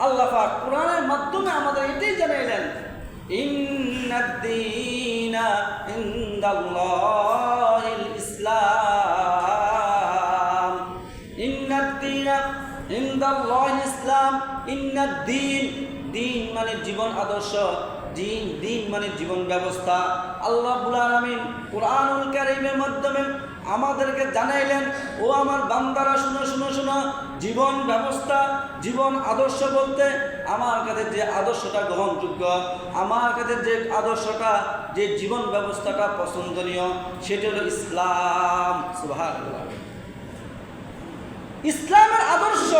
আল্লাহ কোরআনের মাধ্যমে আমাদের এটাই জানাইলেন ইসলাম। ইসলাম। দিন মানে জীবন আদর্শ, দিন দিন মানে জীবন ব্যবস্থা। আল্লাহ কোরআনুল কারিমের মাধ্যমে আমাদেরকে জানাইলেন, ও আমার বান্দারা, শুনো শুনো শুনো, জীবন ব্যবস্থা, জীবন আদর্শ বলতে আমার কাছে যে আদর্শটা গ্রহণযোগ্য, আমার কাছে যে আদর্শটা, যে জীবন ব্যবস্থাটা পছন্দনীয়, সেটা হলো ইসলাম সুবহানাল্লাহ। ইসলামের আদর্শ,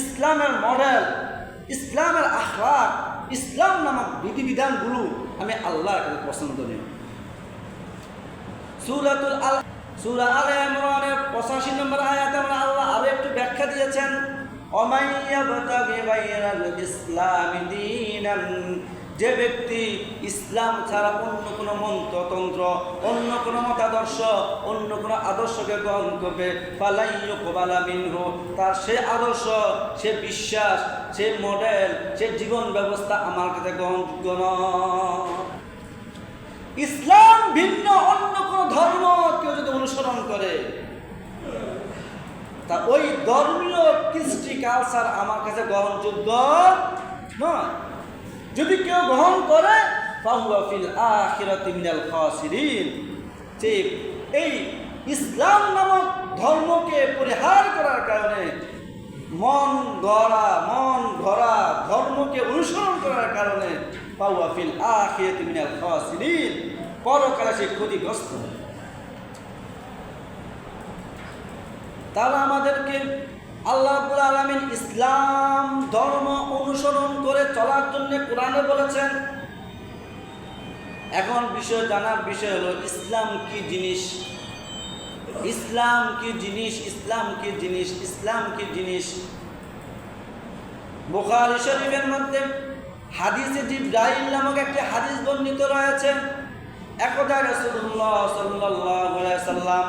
ইসলামের মডেল, ইসলামের আখলাক, ইসলাম নামক বিধিবিধানগুলো আমি আল্লাহর কাছে পছন্দনীয় সুরাতুল আল সুরা আলে ইমরানের 85 নম্বর আয়াতে আমরা আল্লাহ একটু ব্যাখ্যা দিয়েছেন। যে ব্যক্তি ইসলাম ছাড়া অন্য কোনো মন্ত্রতন্ত্র, অন্য কোনো মতাদর্শ, অন্য কোনো আদর্শকে গ্রহণ করবে পালাইয় কোবালা তার সে আদর্শ, সে বিশ্বাস, সে মডেল, সে জীবন ব্যবস্থা আমার কাছে গ্রহণযোগ্য নয়। ইসলাম ভিন্ন, অন্য কোনো ধর্ম কেউ যদি অনুসরণ করে, তা ওই ধর্মীয় কৃষ্টি কালচার আমার কাছে গ্রহণযোগ্য নয়। যদি কেউ গ্রহণ করে, ফাহুয়া ফিল আখিরাতি মিনাল খাসিরিন, যে এই ইসলাম নামক ধর্মকে পরিহার করার কারণে মন গড়া মন গড়া ধর্মকে অনুসরণ করার কারণে পাওয়া ফিল আখিরাতি মিনাল খাসিরিন পরকালে সে ক্ষতিগ্রস্ত তারা আমাদেরকে আল্লাহ আলমিন ইসলাম ধর্ম অনুসরণ করে চলার জন্য কোরআনে বলেছেন। এখন বিষয় জানার বিষয় হলো, ইসলাম কি জিনিস? ইসলাম কি জিনিস? ইসলাম কি জিনিস? ইসলাম কি জিনিস? বুখারী শরীফের মধ্যে হাদিসে জিব্রাইল নামক একটি হাদিস বর্ণিত রয়েছে। সাল্লাম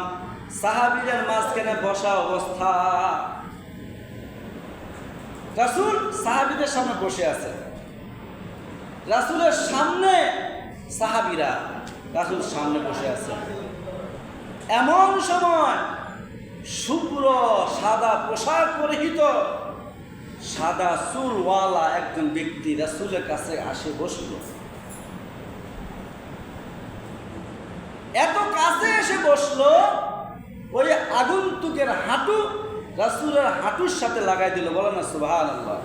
মাঝখানে বসা অবস্থা। সামনে বসে আছে। সামনে সামনে বসে আছে। এমন সময় শুভ্র, সাদা পোশাক পরিহিত সাদা চুলওয়ালা একজন ব্যক্তি রাসূলের কাছে আসে বসল। এত কাছে এসে বসল, ওই আগন্তুকের হাঁটু রাসূলের হাঁটুর সাথে লাগাই দিল, বলো না আল্লাহ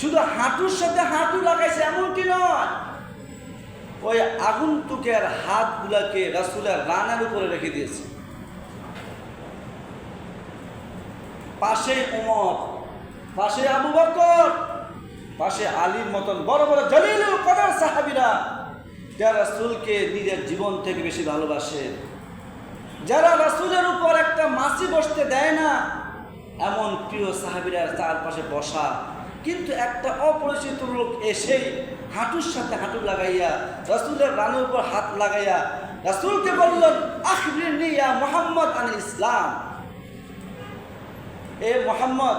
শুধু হাঁটুর সাথে হাঁটু লাগাইছে এমনটি নয়, ওই আগন্তুকের হাতগুলাকে রাসূলের রানের উপরে রেখে দিয়েছে। পাশে উমর, পাশে আবু বকর, পাশে আলীর মতন বড় বড় জলিলুল কদর সাহাবীরা যারা রাসূলকে নিজের জীবন থেকে বেশি ভালোবাসে, যারা রাসূলের উপর একটা মাসি বসতে দেয় না, এমন প্রিয় সাহাবীরা চারপাশে বসা, কিন্তু একটা অপরিচিত লোক এসেই হাঁটুর সাথে হাঁটু লাগাইয়া, রাসূলের রানের উপর হাত লাগাইয়া, রাসূলকে বললেন আখবিরনি ইয়া মুহাম্মদ আনিল ইসলাম। এ মোহাম্মদ,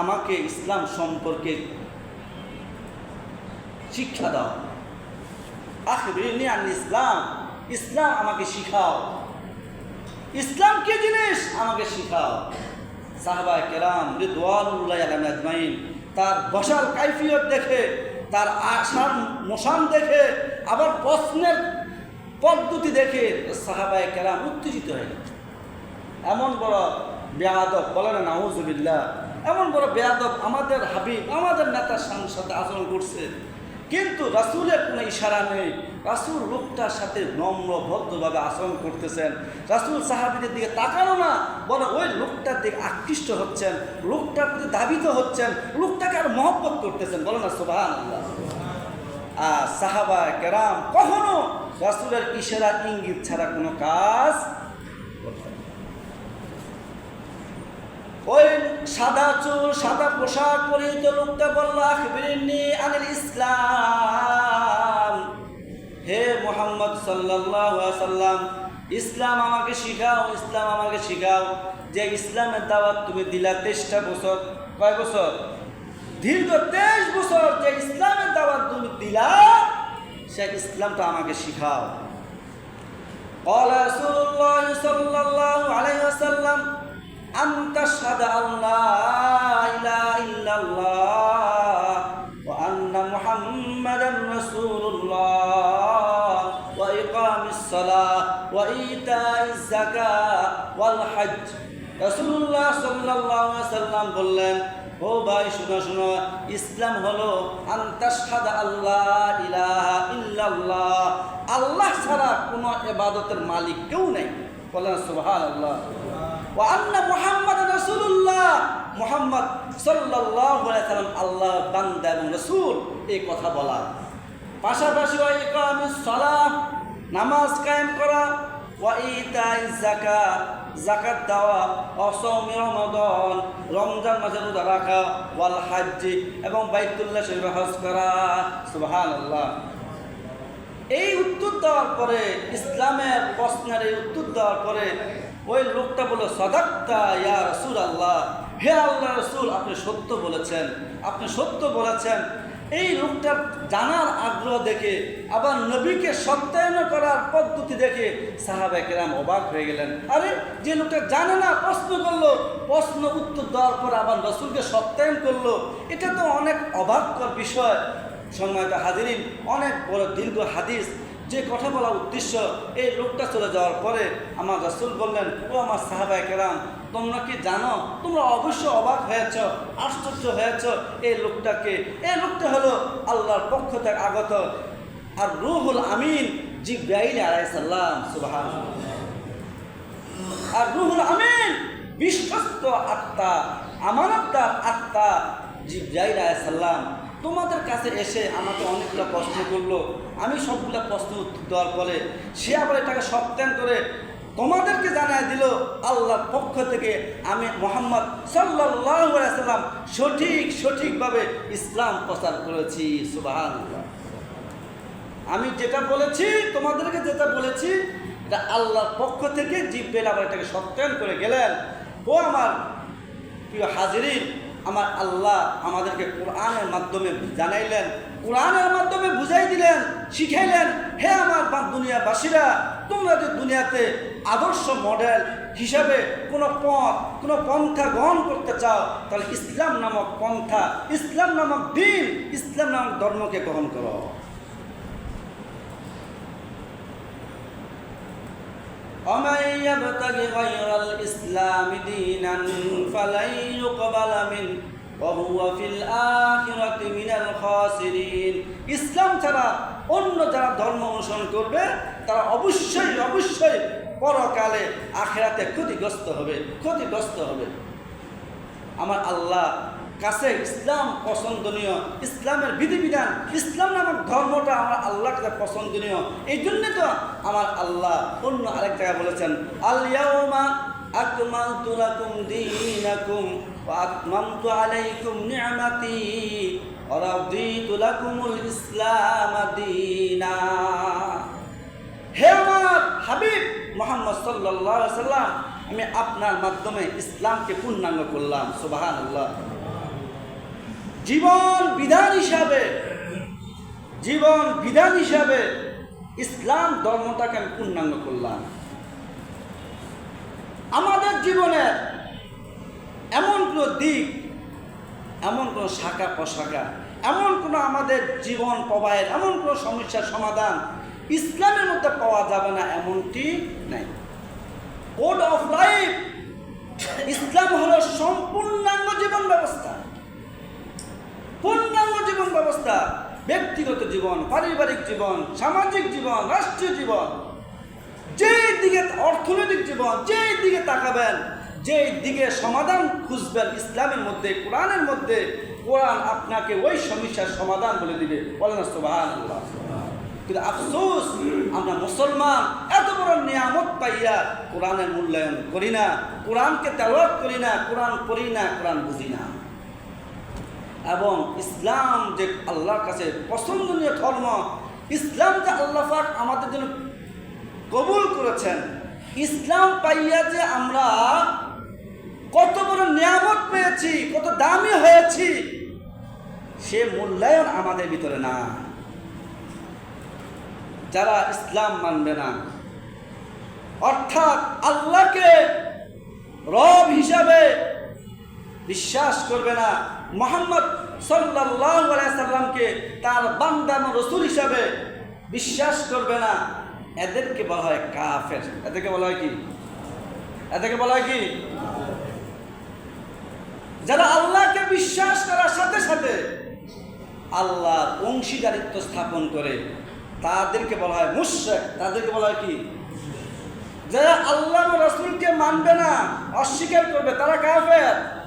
আমাকে ইসলাম সম্পর্কে শিক্ষা দাও। আখবিরনি আন ইসলাম। ইসলাম আমাকে শিখাও। ইসলাম কি জিনিস? আমাকে শিখাও। সাহবা কেরাম রিদওয়ানুল্লাহ আলম আজমাইন, তার বসার কাইফিয়ত দেখে, তার আশার মোশান দেখে, আবার প্রশ্নের পদ্ধতি দেখে সাহাবায় কেরাম উত্তেজিত হয়ে গেল। এমন বড় বেয়াদব বলে না, নাউজুবিল্লাহ। এমন বড় বেয়াদব আমাদের হাবিব, আমাদের নেতার সাথে আচরণ করছে। কিন্তু রাসূলের কোনো ইশারা নেই। রাসূল লোকটার সাথে নম্র ভদ্রভাবে আচরণ করতেছেন। রাসূল সাহাবীদের দিকে তাকানো না বলে ওই লোকটার দিকে আকৃষ্ট হচ্ছেন, লোকটার প্রতি দাবিত হচ্ছেন, লোকটাকে আর মহব্বত করতেছেন। বলে না সুবহান আর সাহাবা কেরাম কখনো রাসূলের ইশারা, ইঙ্গিত ছাড়া কোনো কাজ ওই সাদা চুল সাদা পোশাক পরিহিত লোকটা বলল আখবিরিনি আনিল ইসলাম হে মোহাম্মদ সাল্লাল্লাহু আলাইহি সাল্লাম ইসলাম আমাকে শিখাও ইসলাম আমাকে শিখাও যে ইসলামের দাওয়াত তুমি দিলা তেইশটা বছর কয় বছর দীর্ঘ তেইশ বছর যে ইসলামের দাওয়াত তুমি দিলা সে ইসলামটা আমাকে শিখাও قال رسول الله صلى الله عليه وسلم أن تشهد أن لا إله إلا الله وأن محمدا رسول الله وإقام الصلاة وإيتاء الزكاة والحج رسول الله صلى الله عليه وسلم বললেন ও ভাই শুনো শুনো ইসলাম হলো আন্তাসাদ আল্লাহ ইলাহা ইল্লাল্লাহ আল্লাহ ছাড়া কোনো এবাদতের মালিক কেউ নেই বলেন সুবহান আল্লাহ মুহাম্মদ রাসূলুল্লাহ। মুহাম্মদ আল্লাহ রাসূল, এই কথা বলা। পাশাপাশি নামাজ কায়েম করা জাকাত রমজান রাখা এবং সুবহানাল্লাহ। এই উত্তর দেওয়ার পরে, ইসলামের প্রশ্নের এই উত্তর দেওয়ার পরে ওই লোকটা বলে সদাক্তা ইয়া রসুল আল্লাহ হে আল্লাহ রসুল, আপনি সত্য বলেছেন, আপনি সত্য বলেছেন। এই লোকটার জানার আগ্রহ দেখে, আবার নবীকে সত্যায়ন করার পদ্ধতি দেখে সাহাবা কেরাম অবাক হয়ে গেলেন। আরে, যে লোকটা জানে না, প্রশ্ন করল। প্রশ্ন উত্তর দেওয়ার পর আবার রসুলকে সত্যায়ন করল। এটা তো অনেক অবাককর বিষয়। সম্মানিত হাজিরিন, অনেক বড় দীর্ঘ হাদিস। যে কথা বলা উদ্দেশ্য, এই লোকটা চলে যাওয়ার পরে আমার রাসুল বললেন, ও আমার সাহাবায় কেরাম, তোমরা কি জানো? তোমরা অবশ্য অবাক হয়েছ, আশ্চর্য হয়েছ এই লোকটাকে। এই লোকটা হলো আল্লাহর পক্ষ থেকে আগত আর রুহুল আমিন জিব্রাইল আলাইসাল্লাম সুবাহান আর রুহুল আমিন বিশ্বস্ত আত্মা, আমানতদার আত্মা জিব্রাইল আলাইসাল্লাম তোমাদের কাছে এসে আমাকে অনেকগুলো প্রশ্ন করল। আমি সবগুলো প্রশ্ন উত্তর দেওয়ার পরে সে আবার এটাকে সত্যায়ন করে তোমাদেরকে জানায় দিল, আল্লাহর পক্ষ থেকে আমি মোহাম্মদ সাল্লাম সঠিক, সঠিকভাবে ইসলাম প্রচার করেছি সুবাহান আমি যেটা বলেছি, তোমাদেরকে যেটা বলেছি, এটা আল্লাহর পক্ষ থেকে জিব্বেল আবার এটাকে সত্যায়ন করে গেলেন। ও আমার প্রিয় হাজিরিন আমার আল্লাহ আমাদেরকে কোরআনের মাধ্যমে জানাইলেন, কোরআনের মাধ্যমে বুঝাই দিলেন, শিখাইলেন, হে আমার দুনিয়াবাসীরা, তোমরা যে দুনিয়াতে আদর্শ মডেল হিসাবে কোনো পথ, কোনো পন্থা গ্রহণ করতে চাও, তাহলে ইসলাম নামক পন্থা, ইসলাম নামক দিন, ইসলাম নামক ধর্মকে গ্রহণ করো। ومن يبتغ غير الإسلام دينا فلن يقبل منه وهو في الآخرة من الخاسرين ইসলাম ছাড়া অন্য যারা ধর্ম অনুসরণ করবে তারা অবশ্যই অবশ্যই পরকালে আখেরাতে ক্ষতিগ্রস্ত হবে ক্ষতিগ্রস্ত হবে আমার আল্লাহ কাছে ইসলাম পছন্দনীয়। ইসলামের বিধিবিধান, ইসলাম নামক ধর্মটা আমার আল্লাহ কাছে পছন্দনীয়। এই জন্য তো আমার আল্লাহ অন্য আরেক জায়গায় বলেছেন আলাইহি সাল্লাম আমি আপনার মাধ্যমে ইসলামকে পূর্ণাঙ্গ করলাম। সুবহানাল্লাহ। জীবন বিধান হিসাবে, জীবন বিধান হিসাবে ইসলাম ধর্মটাকে আমি পূর্ণাঙ্গ করলাম। আমাদের জীবনের এমন কোনো দিক, এমন কোনো শাখা প্রশাখা, এমন কোনো আমাদের জীবন প্রবাহের, এমন কোনো সমস্যার সমাধান ইসলামের মধ্যে পাওয়া যাবে না এমনটি নাই। কোড অফ লাইফ ইসলাম হলো সম্পূর্ণাঙ্গ জীবন ব্যবস্থা। পূর্ণাঙ্গ জীবন ব্যবস্থা, ব্যক্তিগত জীবন, পারিবারিক জীবন, সামাজিক জীবন, রাষ্ট্রীয় জীবন। যেই দিকে অর্থনৈতিক জীবন, যেই দিকে তাকাবেন, যেই দিকে সমাধান খুঁজবেন ইসলামের মধ্যে, কোরআনের মধ্যে, কোরআন আপনাকে ওই সমস্যার সমাধান বলে দিবে। বলেন কিন্তু আফসোস, আমরা মুসলমান, এত বড় নিয়ামত পাইয়া কোরআনের মূল্যায়ন করি না, কোরআনকে তেলাওয়াত করি না, কোরআন পড়ি না, কোরআন বুঝি না। এবং ইসলাম যে আল্লাহর কাছে পছন্দনীয় ধর্ম, ইসলাম যে আল্লাহ পাক আমাদের জন্য কবুল করেছেন, ইসলাম পাইয়া যে আমরা কত বড় নিয়ামত পেয়েছি, কত দামি হয়েছি, সে মূল্যায়ন আমাদের ভিতরে না। যারা ইসলাম মানবে না, অর্থাৎ আল্লাহকে রব হিসাবে বিশ্বাস করবে না মোহাম্মদ সাল্লাহ সাল্লামকে তার বান্দানো রসুল হিসাবে বিশ্বাস করবে না। এদেরকে বলা হয় কাফের। এদেরকে বলা হয় কি? এদেরকে বলা হয় কি? যারা আল্লাহকে বিশ্বাস করার সাথে সাথে আল্লাহর অংশীদারিত্ব স্থাপন করে, তাদেরকে বলা হয় মুশ্রেক। তাদেরকে বলা হয় কি? যারা আল্লাহ রসুলকে মানবে না, অস্বীকার করবে, তারা কাফের।